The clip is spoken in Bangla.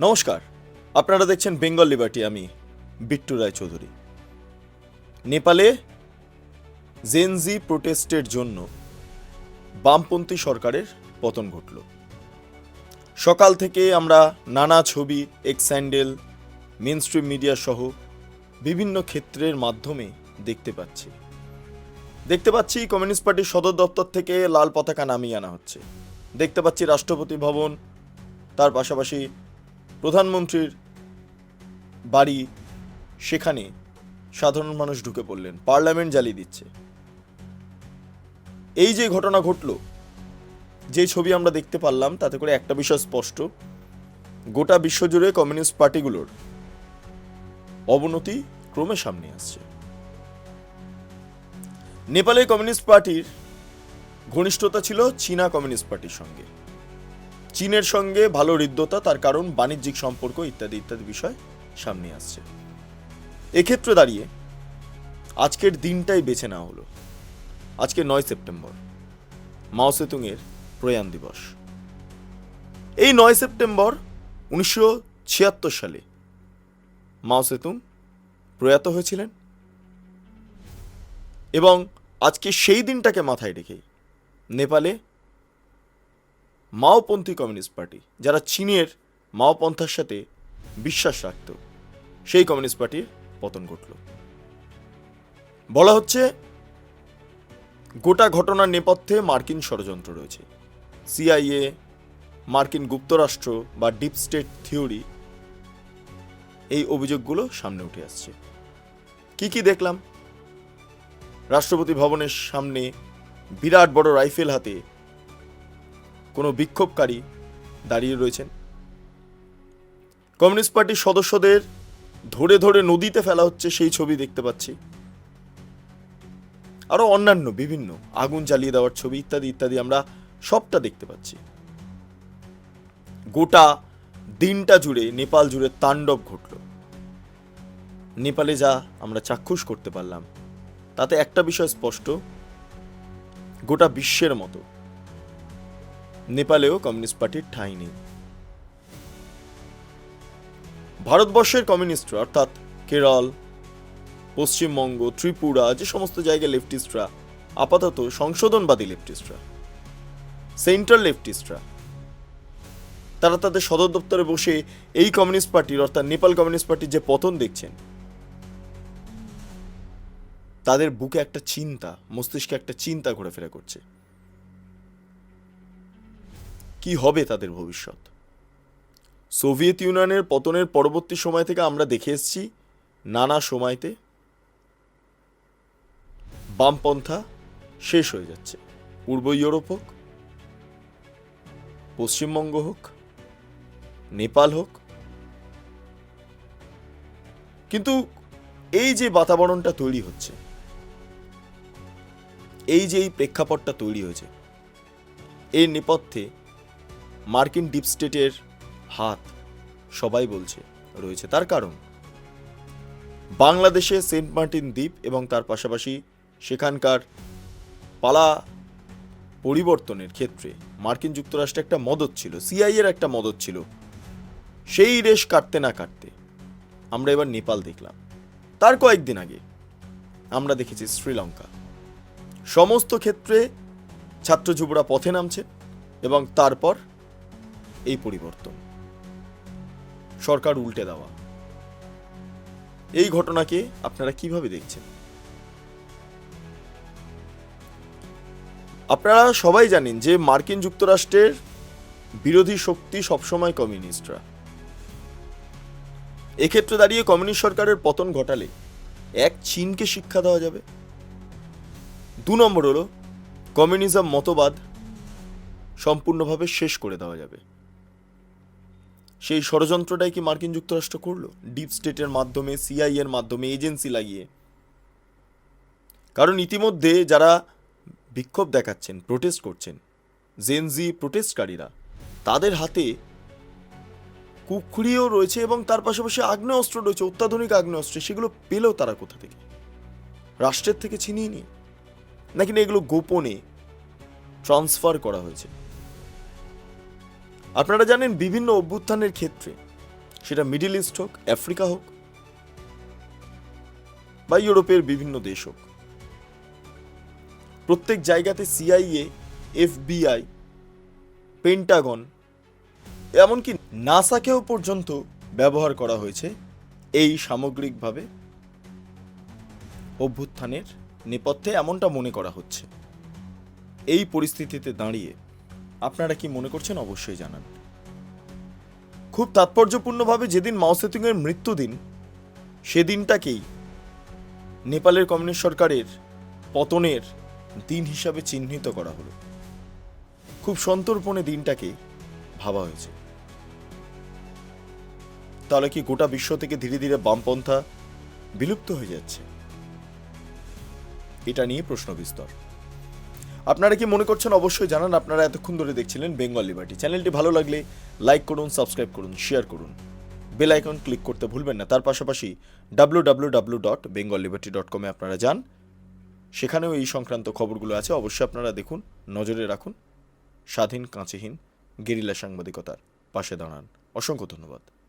নমস্কার। আপনারা দেখছেন বেঙ্গল লিবার্টি, আমি বিট্টু রায় চৌধুরী নেপালে জেনজি প্রোটেস্টের জন্য বামপন্থী সরকারের পতন ঘটল। সকাল থেকে আমরা নানা ছবি এক্স্যান্ডেল মেন স্ট্রিম মিডিয়া সহ বিভিন্ন ক্ষেত্রের মাধ্যমে দেখতে পাচ্ছি। দেখতে পাচ্ছি কমিউনিস্ট পার্টির সদর দপ্তর থেকে লাল পতাকা নামিয়ে আনা হচ্ছে। দেখতে পাচ্ছি রাষ্ট্রপতি ভবন, তার পাশাপাশি প্রধানমন্ত্রীর বাড়ি সেখানে সাধারণ মানুষ ঢুকে পড়লেন, পার্লামেন্ট জ্বালিয়ে দিচ্ছে। এই যে ঘটনা ঘটল, যে ছবি আমরা দেখতে পারলাম, তাতে করে একটা বিষয় স্পষ্ট, গোটা বিশ্বজুড়ে কমিউনিস্ট পার্টিগুলোর অবনতি ক্রমে সামনে আসছে। নেপালের কমিউনিস্ট পার্টির ঘনিষ্ঠতা ছিল চীনা কমিউনিস্ট পার্টির সঙ্গে। চীনের সঙ্গে ভালো হৃদ্যতা, তার কারণ বাণিজ্যিক সম্পর্ক ইত্যাদি ইত্যাদি বিষয় সামনে আসছে। এক্ষেত্রে দাঁড়িয়ে আজকের দিনটাই বেছে নেওয়া হলো। আজকে নয় সেপ্টেম্বর, মাও সেতুংয়ের প্রয়াণ দিবস। এই নয় সেপ্টেম্বর উনিশশো ছিয়াত্তর সালে মাও সেতুং প্রয়াত হয়েছিলেন এবং আজকে সেই দিনটাকে মাথায় রেখে নেপালে মাওপন্থী কমিউনিস্ট পার্টি, যারা চীনের মাওপন্থার সাথে বিশ্বাস রাখত, সেই কমিউনিস্ট পার্টির পতন ঘটল। বলা হচ্ছে, গোটা ঘটনার নেপথ্যে মার্কিন ষড়যন্ত্র রয়েছে। সিআইএ, মার্কিন গুপ্তরাষ্ট্র বা ডিপ স্টেট থিওরি এই অভিযোগগুলো সামনে উঠে আসছে। কি কি দেখলাম? রাষ্ট্রপতি ভবনের সামনে বিরাট বড় রাইফেল হাতে কোনো বিক্ষোভকারী দাঁড়িয়ে রয়েছেন। কমিউনিস্ট পার্টির সদস্যদের ধরে ধরে নদীতে ফেলা হচ্ছে সেই ছবি দেখতে পাচ্ছি। আরও অন্যান্য বিভিন্ন আগুন জ্বালিয়ে দেওয়ার ছবি ইত্যাদি ইত্যাদি আমরা সবটা দেখতে পাচ্ছি। গোটা দিনটা জুড়ে নেপাল জুড়ে তাণ্ডব ঘটল। নেপালে যা আমরা চাক্ষুষ করতে পারলাম, তাতে একটা বিষয় স্পষ্ট, গোটা বিশ্বের মতো নেপালেও কমিউনিস্ট পার্টির ঠাঁই নেই। ভারতবর্ষের কমিউনিস্টরা অর্থাৎ কেরল, পশ্চিমবঙ্গ, ত্রিপুরা, যে সমস্ত জায়গায় লেফটিস্টরা, আপাতত সংশোধনবাদী লেফটিস্টরা, সেন্ট্রাল লেফটিস্টরা, তারা তাদের সদর দপ্তরে বসে এই কমিউনিস্ট পার্টির অর্থাৎ নেপাল কমিউনিস্ট পার্টির যে পতন দেখছেন, তাদের বুকে একটা চিন্তা, মস্তিষ্কে একটা চিন্তা ঘোরাফেরা করছে। কি হবে তাদের ভবিষ্যৎ? সোভিয়েত ইউনিয়নের পতনের পরবর্তী সময় থেকে আমরা দেখে এসেছি, নানা সময়তে বামপন্থা শেষ হয়ে যাচ্ছে। পূর্ব ইউরোপ হোক, পশ্চিমবঙ্গ হোক, নেপাল হোক। কিন্তু এই যে বাতাবরণটা তৈরি হচ্ছে, এই যে এই প্রেক্ষাপটটা তৈরি হয়েছে, এর নেপথ্যে মার্কিন ডিপ স্টেটের হাত সবাই বলছে রয়েছে। তার কারণ, বাংলাদেশে সেন্ট মার্টিন দ্বীপ এবং তার পাশাপাশি সেখানকার পালা পরিবর্তনের ক্ষেত্রে মার্কিন যুক্তরাষ্ট্রে একটা মদত ছিল সিআইয়ের একটা মদত ছিল। সেই রেশ কাটতে না কাটতে আমরা এবার নেপাল দেখলাম। তার কয়েকদিন আগে আমরা দেখেছি শ্রীলঙ্কা। সমস্ত ক্ষেত্রে ছাত্র যুবরা পথে নামছে এবং তারপর এই পরিবর্তন। সরকার উল্টে দেওয়া। এই ঘটনাকে আপনারা কীভাবে দেখছেন? আপনারা সবাই জানেন যে মার্কিন যুক্তরাষ্ট্রের বিরোধী শক্তি সবসময় কমিউনিস্টরা। এক্ষেত্রে দাঁড়িয়ে কমিউনিস্ট সরকারের পতন ঘটালে এক চীনকে শিক্ষা দেওয়া যাবে। দু নম্বর হলো, কমিউনিজম মতবাদ সম্পূর্ণভাবে শেষ করে দেওয়া যাবে। সেই ষড়যন্ত্রটাই কি মার্কিন যুক্তরাষ্ট্র করল? ডিপ স্টেটের মাধ্যমে সিআই এর মাধ্যমে এজেন্সি লাগিয়ে। কারণ ইতিমধ্যে যারা বিক্ষোভ দেখাচ্ছেন প্রোটেস্ট করছেন জেনজি প্রোটেস্টকারীরা তাদের হাতে কুকুরিও রয়েছে এবং তার পাশাপাশি আগ্নেয়াস্ত্র রয়েছে, অত্যাধুনিক আগ্নেয়াস্ত্র, সেগুলো পেলেও তারা কোথা থেকে? রাষ্ট্রের থেকে ছিনিয়ে নিয়ে। নাকি না এগুলো গোপনে ট্রান্সফার করা হয়েছে? আপনারা জানেন বিভিন্ন অভ্যুত্থানের ক্ষেত্রে, সেটা মিডিল ইস্ট হোক, আফ্রিকা হোক, বা ইউরোপের বিভিন্ন দেশ হোক, প্রত্যেক জায়গাতে সিআইএ, এফবিআই, পেন্টাগন, এমনকি নাসাকেও পর্যন্ত ব্যবহার করা হয়েছে এই সামগ্রিকভাবে অভ্যুত্থানের নেপথ্যে এমনটা মনে করা হচ্ছে। এই পরিস্থিতিতে দাঁড়িয়ে আপনারা কি মনে করছেন অবশ্যই জানান। খুব তাৎপর্যপূর্ণভাবে যেদিন মাও সেতুংয়ের মৃত্যুদিন, সেদিনটাকেই নেপালের কমিউনিস্ট সরকারের পতনের দিন হিসাবে চিহ্নিত করা হলো। খুব সন্তর্পণে দিনটাকে ভাবা হয়েছে। তাহলে কি গোটা বিশ্ব থেকে ধীরে ধীরে বামপন্থা বিলুপ্ত হয়ে যাচ্ছে? এটা নিয়ে প্রশ্ন বিস্তর আপনারা কি মনে করছেন? অবশ্যই জানান। আপনারা এতক্ষণ ধরে দেখছিলেন বেঙ্গল লিবার্টি চ্যানেলটি ভালো লাগলে লাইক করুন সাবস্ক্রাইব করুন শেয়ার করুন। বেল আইকন ক্লিক করতে ভুলবেন না। তার পাশাপাশি W W W dot Bengal liberty dot কমে আপনারা যান। সেখানেও এই সংক্রান্ত খবরগুলো আছে। অবশ্যই আপনারা দেখুন, নজরে রাখুন। স্বাধীন, কাঁচেহীন, গেরিলা সাংবাদিকতার পাশে দাঁড়ান। অসংখ্য ধন্যবাদ।